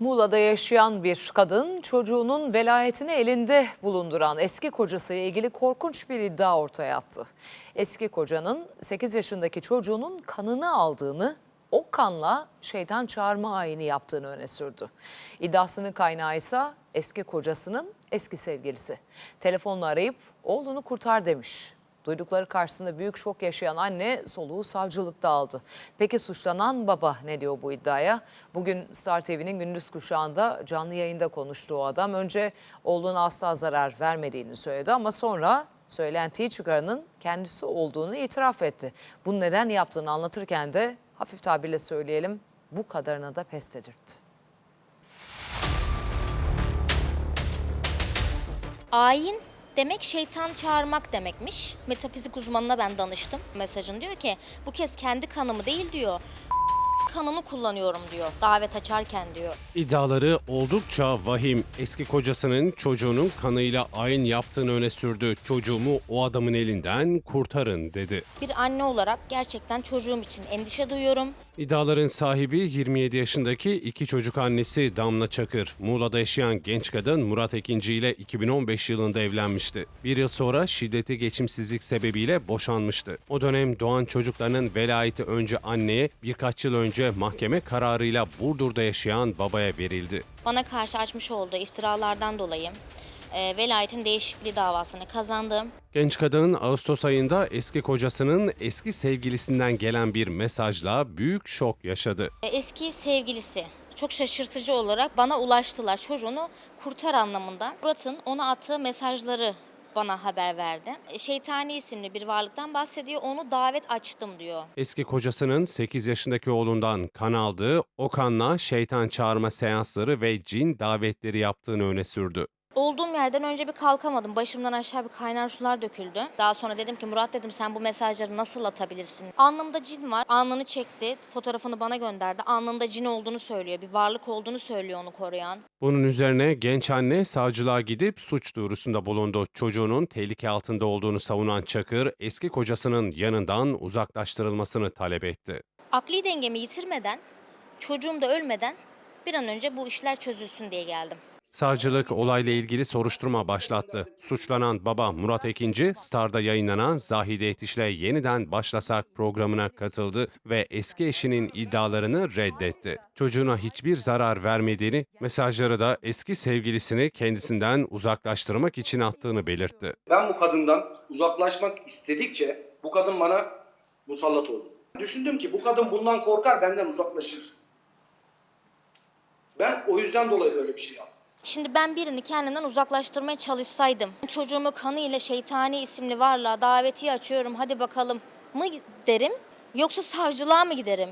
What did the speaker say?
Muğla'da yaşayan bir kadın çocuğunun velayetini elinde bulunduran eski kocasıyla ilgili korkunç bir iddia ortaya attı. Eski kocanın 8 yaşındaki çocuğunun kanını aldığını, o kanla şeytan çağırma ayini yaptığını öne sürdü. İddiasının kaynağı ise eski kocasının eski sevgilisi. Telefonla arayıp oğlunu kurtar demiş. Duydukları karşısında büyük şok yaşayan anne soluğu savcılıkta aldı. Peki suçlanan baba ne diyor bu iddiaya? Bugün Star TV'nin gündüz kuşağında canlı yayında konuştu o adam. Önce oğluna asla zarar vermediğini söyledi ama sonra söylentiyi çıkaranın kendisi olduğunu itiraf etti. Bunu neden yaptığını anlatırken de hafif tabirle söyleyelim bu kadarına da pes dedirtti. Ayin demek şeytan çağırmak demekmiş. Metafizik uzmanına ben danıştım. Mesajın diyor ki bu kez kendi kanımı değil diyor. Kanını kullanıyorum diyor. Davet açarken diyor. İddiaları oldukça vahim. Eski kocasının çocuğunun kanıyla ayin yaptığını öne sürdü. Çocuğumu o adamın elinden kurtarın dedi. Bir anne olarak gerçekten çocuğum için endişe duyuyorum. İddiaların sahibi 27 yaşındaki iki çocuk annesi Damla Çakır. Muğla'da yaşayan genç kadın Murat Ekinci ile 2015 yılında evlenmişti. Bir yıl sonra şiddetli geçimsizlik sebebiyle boşanmıştı. O dönem doğan çocuklarının velayeti önce anneye, birkaç yıl önce mahkeme kararıyla Burdur'da yaşayan babaya verildi. Bana karşı açmış olduğu iftiralardan dolayı e, velayetin değişikliği davasını kazandım. Genç kadın Ağustos ayında eski kocasının eski sevgilisinden gelen bir mesajla büyük şok yaşadı. E, Eski sevgilisi çok şaşırtıcı olarak bana ulaştılar. Çocuğunu kurtar anlamında. Murat'ın ona attığı mesajları bana haber verdi. E, Şeytani isimli bir varlıktan bahsediyor. Onu davet açtım diyor. Eski kocasının 8 yaşındaki oğlundan kan aldığı, o kanla şeytan çağırma seansları ve cin davetleri yaptığını öne sürdü. Olduğum yerden önce bir kalkamadım. Başımdan aşağı bir kaynar sular döküldü. Daha sonra dedim ki Murat dedim sen bu mesajları nasıl atabilirsin? Alnımda cin var. Alnını çekti. Fotoğrafını bana gönderdi. Alnında cin olduğunu söylüyor. Bir varlık olduğunu söylüyor onu koruyan. Bunun üzerine genç anne savcılığa gidip suç duyurusunda bulundu. Çocuğunun tehlike altında olduğunu savunan Çakır, eski kocasının yanından uzaklaştırılmasını talep etti. Akli dengemi yitirmeden, çocuğum da ölmeden bir an önce bu işler çözülsün diye geldim. Savcılık olayla ilgili soruşturma başlattı. Suçlanan baba Murat Ekinci, Star'da yayınlanan Zahide Yetiş'le yeniden başlasak programına katıldı ve eski eşinin iddialarını reddetti. Çocuğuna hiçbir zarar vermediğini, mesajları da eski sevgilisini kendisinden uzaklaştırmak için attığını belirtti. Ben bu kadından uzaklaşmak istedikçe bu kadın bana musallat oldu. Düşündüm ki bu kadın bundan korkar benden uzaklaşır. Ben o yüzden dolayı böyle bir şey yaptım. Şimdi ben birini kendimden uzaklaştırmaya çalışsaydım, çocuğumu kanıyla şeytani isimli varlığa davetiye açıyorum hadi bakalım mı derim yoksa savcılığa mı giderim?